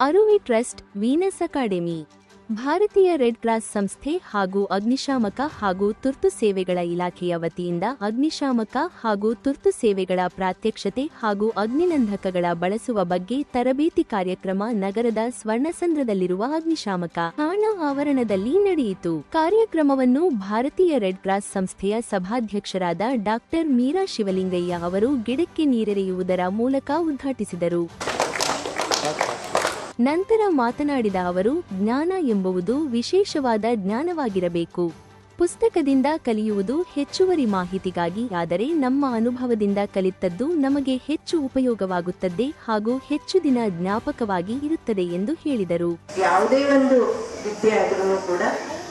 Aruvi trust Venus academy, ಭಾರತೀಯ red cross ಸಂಸ್ಥೆ ಹಾಗೂ ಅಗ್ನಿಶಾಮಕ ಹಾಗೂ ತುರ್ತು ಸೇವೆಗಳ ಇಲಾಖೆಯ ವತಿಯಿಂದ ಅಗ್ನಿಶಾಮಕ ಹಾಗೂ ತುರ್ತು ಸೇವೆಗಳ ಪ್ರಾತ್ಯಕ್ಷತೆ ಹಾಗೂ ಅಗ್ನಿನಂಧಕಗಳ ಬಳಸುವ ಬಗ್ಗೆ ತರಬೇತಿ ಕಾರ್ಯಕ್ರಮ ನಗರದ ಸ್ವರ್ಣಸಂದ್ರದಲ್ಲಿರುವ ಅಗ್ನಿಶಾಮಕ ಠಾಣಾ ಆವರಣದಲ್ಲಿ ನಡೆಯಿತು. ಕಾರ್ಯಕ್ರಮವನ್ನು ಭಾರತೀಯ ರೆಡ್ ಕ್ರಾಸ್ ಸಂಸ್ಥೆಯ ಸಭಾಧ್ಯಕ್ಷರಾದ ಡಾಕ್ಟರ್ ಮೀರಾ ಶಿವಲಿಂಗಯ್ಯ ಅವರು ಗಿಡಕ್ಕೆ ನೀರೆರೆಯುವುದರ ಮೂಲಕ ಉದ್ಘಾಟಿಸಿದರು. ನಂತರ ಮಾತನಾಡಿದ ಅವರು, ಜ್ಞಾನ ಎಂಬುವುದು ವಿಶೇಷವಾದ ಜ್ಞಾನವಾಗಿರಬೇಕು. ಪುಸ್ತಕದಿಂದ ಕಲಿಯುವುದು ಹೆಚ್ಚುವರಿ ಮಾಹಿತಿಗಾಗಿ, ಆದರೆ ನಮ್ಮ ಅನುಭವದಿಂದ ಕಲಿತದ್ದು ನಮಗೆ ಹೆಚ್ಚು ಉಪಯೋಗವಾಗುತ್ತದೆ ಹಾಗೂ ಹೆಚ್ಚು ದಿನ ಜ್ಞಾಪಕವಾಗಿ ಇರುತ್ತದೆ ಎಂದು ಹೇಳಿದರು. ಯಾವುದೇ ಒಂದು ವಿದ್ಯೆ ಆದ್ರೂ ಕೂಡ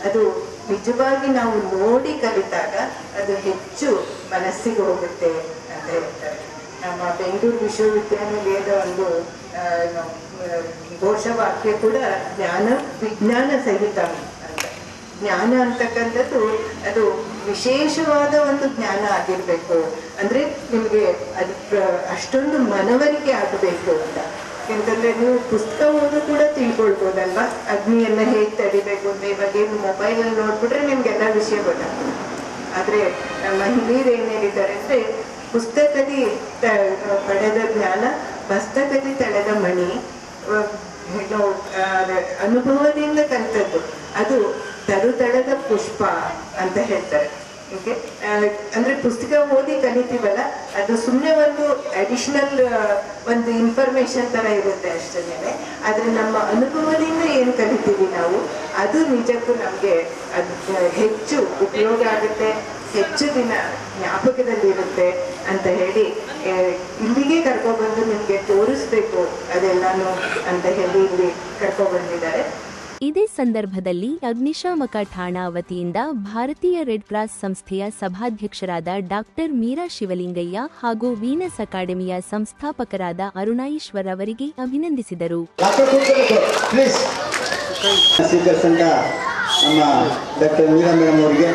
ಅದು ನಿಜವಾಗಿ ನಾವು ನೋಡಿ ಕಲಿತಾಗ ಅದು ಹೆಚ್ಚು ಮನಸ್ಸಿಗೆ ಹೋಗುತ್ತೆ ಅಂತ ಹೇಳ್ತಾರೆ. ನಮ್ಮ ಬೆಂಗಳೂರು ವಿಶ್ವವಿದ್ಯಾನಿಲಯದ ಒಂದು ಘೋಷವಾಕ್ಯ ಕೂಡ ಜ್ಞಾನ, ವಿಜ್ಞಾನ ಸಹಿತ ಅಂತ ಜ್ಞಾನ ಅಂತಕ್ಕಂಥದ್ದು ಅದು ವಿಶೇಷವಾದ ಒಂದು ಜ್ಞಾನ ಆಗಿರ್ಬೇಕು. ಅಂದ್ರೆ ನಿಮ್ಗೆ ಅದು ಅಷ್ಟೊಂದು ಮನವರಿಕೆ ಆಗಬೇಕು ಅಂತ. ಯಾಕಂತಂದ್ರೆ ನೀವು ಪುಸ್ತಕ ಓದು ಕೂಡ ತಿಳ್ಕೊಳ್ಬೋದಲ್ವಾ? ಅಗ್ನಿಯನ್ನ ಹೇಗ್ ತಡಿಬೇಕು? ಅಂತ ಇವಾಗ ಏನು ಮೊಬೈಲ್ ಅಲ್ಲಿ ನೋಡ್ಬಿಟ್ರೆ ನಿಮ್ಗೆಲ್ಲ ವಿಷಯ ಗೊತ್ತಾಗ್ತದೆ. ಆದ್ರೆ ನಮ್ಮ ಹಿರಿಯರು ಏನ್ ಹೇಳಿದ್ದಾರೆ ಅಂದ್ರೆ ಪುಸ್ತಕದಿ ಪಡೆದ ಜ್ಞಾನ ಪುಸ್ತಕದಿ ತಳೆದ ಮಣಿ ಅನುಭವದಿಂದ ಕಲಿತದ್ದು. ಅದು ತರುತಳದ ಪುಷ್ಪ ಅಂತ ಹೇಳ್ತಾರೆ. ಓಕೆ ಅಂದ್ರೆ ಪುಸ್ತಕ ಓದಿ ಕಲಿತೀವಲ್ಲ, ಅದು ಸುಮ್ಮನೆ ಒಂದು ಅಡಿಷನಲ್ ಒಂದು ಇನ್ಫಾರ್ಮೇಶನ್ ತರ ಇರುತ್ತೆ ಅಷ್ಟೇ ಆದ್ರೆ ನಮ್ಮ ಅನುಭವದಿಂದ ಏನ್ ಕಲಿತೀವಿ ನಾವು, ಅದು ನಿಜಕ್ಕೂ ನಮ್ಗೆ ಅದು ಹೆಚ್ಚು ಉಪಯೋಗ ಆಗುತ್ತೆ, ಹೆಚ್ಚು ದಿನ ಜ್ಞಾಪಕದಲ್ಲಿ ಇರುತ್ತೆ ಅಂತ ಹೇಳಿ ಇಲ್ಲಿಗೆ ಕರ್ಕೊಬಂದು ನಿಮ್ಗೆ ತೋರಿಸ್ಬೇಕು ಅದೆಲ್ಲಾನು ಅಂತ ಹೇಳಿ ಇಲ್ಲಿ ಕರ್ಕೊಬಂದಿದ್ದಾರೆ ಇದೇ ಸಂದರ್ಭದಲ್ಲಿ ಅಗ್ನಿಶಾಮಕ ಠಾಣಾ ವತಿಯಿಂದ ಭಾರತೀಯ ರೆಡ್ ಕ್ರಾಸ್ ಸಂಸ್ಥೆಯ ಸಭಾಧ್ಯಕ್ಷರಾದ ಡಾಕ್ಟರ್ ಮೀರಾ ಶಿವಲಿಂಗಯ್ಯ ಹಾಗೂ ವೀನಸ್ ಅಕಾಡೆಮಿಯ ಸಂಸ್ಥಾಪಕರಾದ ಅರುಣಾಯೇಶ್ವರ್ ಅವರಿಗೆ ಅಭಿನಂದಿಸಿದರು. ನಮ್ಮ ಡಾಕ್ಟರ್ ಮೀರಾ ಮೇಡಮ್ ಅವರಿಗೆ.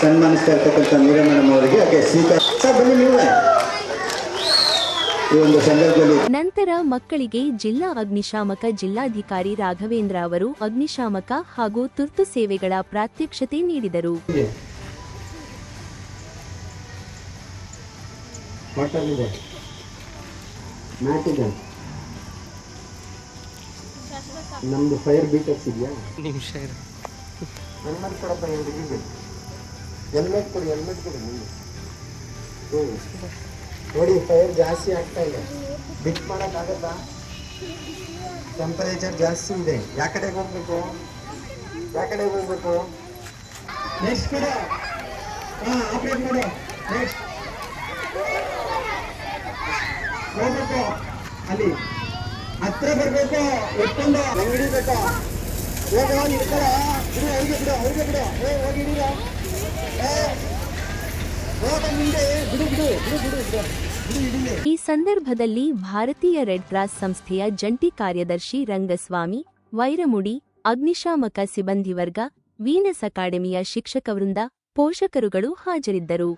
ಸನ್ಮಾನಿಸ್ತಾ ಇರ್ತಕ್ಕಂಥ ಮೀರಾ ಮೇಡಮ್ ಅವರಿಗೆ ಹಾಗೆ ಸ್ವೀಕಾರ ಸರ್ ಬನ್ನಿ ನೀವೇ. ಈ ಒಂದು ಸಂದರ್ಭದಲ್ಲಿ ನಂತರ ಮಕ್ಕಳಿಗೆ ಜಿಲ್ಲಾ ಅಗ್ನಿಶಾಮಕ ಜಿಲ್ಲಾಧಿಕಾರಿ ರಾಘವೇಂದ್ರ ಅವರು ಅಗ್ನಿಶಾಮಕ ಹಾಗೂ ತುರ್ತು ಸೇವೆಗಳ ಪ್ರಾತ್ಯಕ್ಷತೆ ನೀಡಿದರು. ನಮ್ದು ಫೈರ್ ಬೀಟರ್ಸ್ ಇದೆಯಾ ನಿಮಿಷ ಹೆಲ್ಮೆಟ್ ಕೊಡಪ್ಪ ಎಲ್ರಿಗೆ ಹೆಲ್ಮೆಟ್ ಕೊಡಿ ಹೆಲ್ಮೆಟ್ ಕೊಡಿ ನಿಮಗೆ ಹ್ಞೂ. ನೋಡಿ ಫೈರ್ ಜಾಸ್ತಿ ಆಗ್ತಾ ಇದೆ. ಬಿಟ್ ಮಾಡೋಕ್ಕಾಗತ್ತಾ ಟೆಂಪರೇಚರ್ ಜಾಸ್ತಿ ಇದೆ. ಯಾವ ಕಡೆಗೆ ಹೋಗ್ಬೇಕು? ಯಾವ ಕಡೆಗೆ ಹೋಗ್ಬೇಕು? ನೆಕ್ಸ್ಟ್ ಕಡೆ. ಹಾಂ ಆಪ್ರೇಟ್ ಮಾಡು ನೆಕ್ಸ್ಟ್ ಹೋಗ್ಬೇಕು. ಅಲ್ಲಿ. ಹತ್ರ ಬರ್ಬೇಕು. ಎಷ್ಟೊಂದು. ಅಂಗಡಿ ಬೇಕಾ ಹೋಗ ಈ ಸಂದರ್ಭದಲ್ಲಿ ಭಾರತೀಯ ರೆಡ್ ಕ್ರಾಸ್ ಸಂಸ್ಥೆಯ ಜಂಟಿ ಕಾರ್ಯದರ್ಶಿ ರಂಗಸ್ವಾಮಿ, ವೈರಮುಡಿ, ಅಗ್ನಿಶಾಮಕ ಸಿಬ್ಬಂದಿ ವರ್ಗ, ವೀನಸ್ ಅಕಾಡೆಮಿಯ ಶಿಕ್ಷಕ ವೃಂದ, ಪೋಷಕರುಗಳು ಹಾಜರಿದ್ದರು.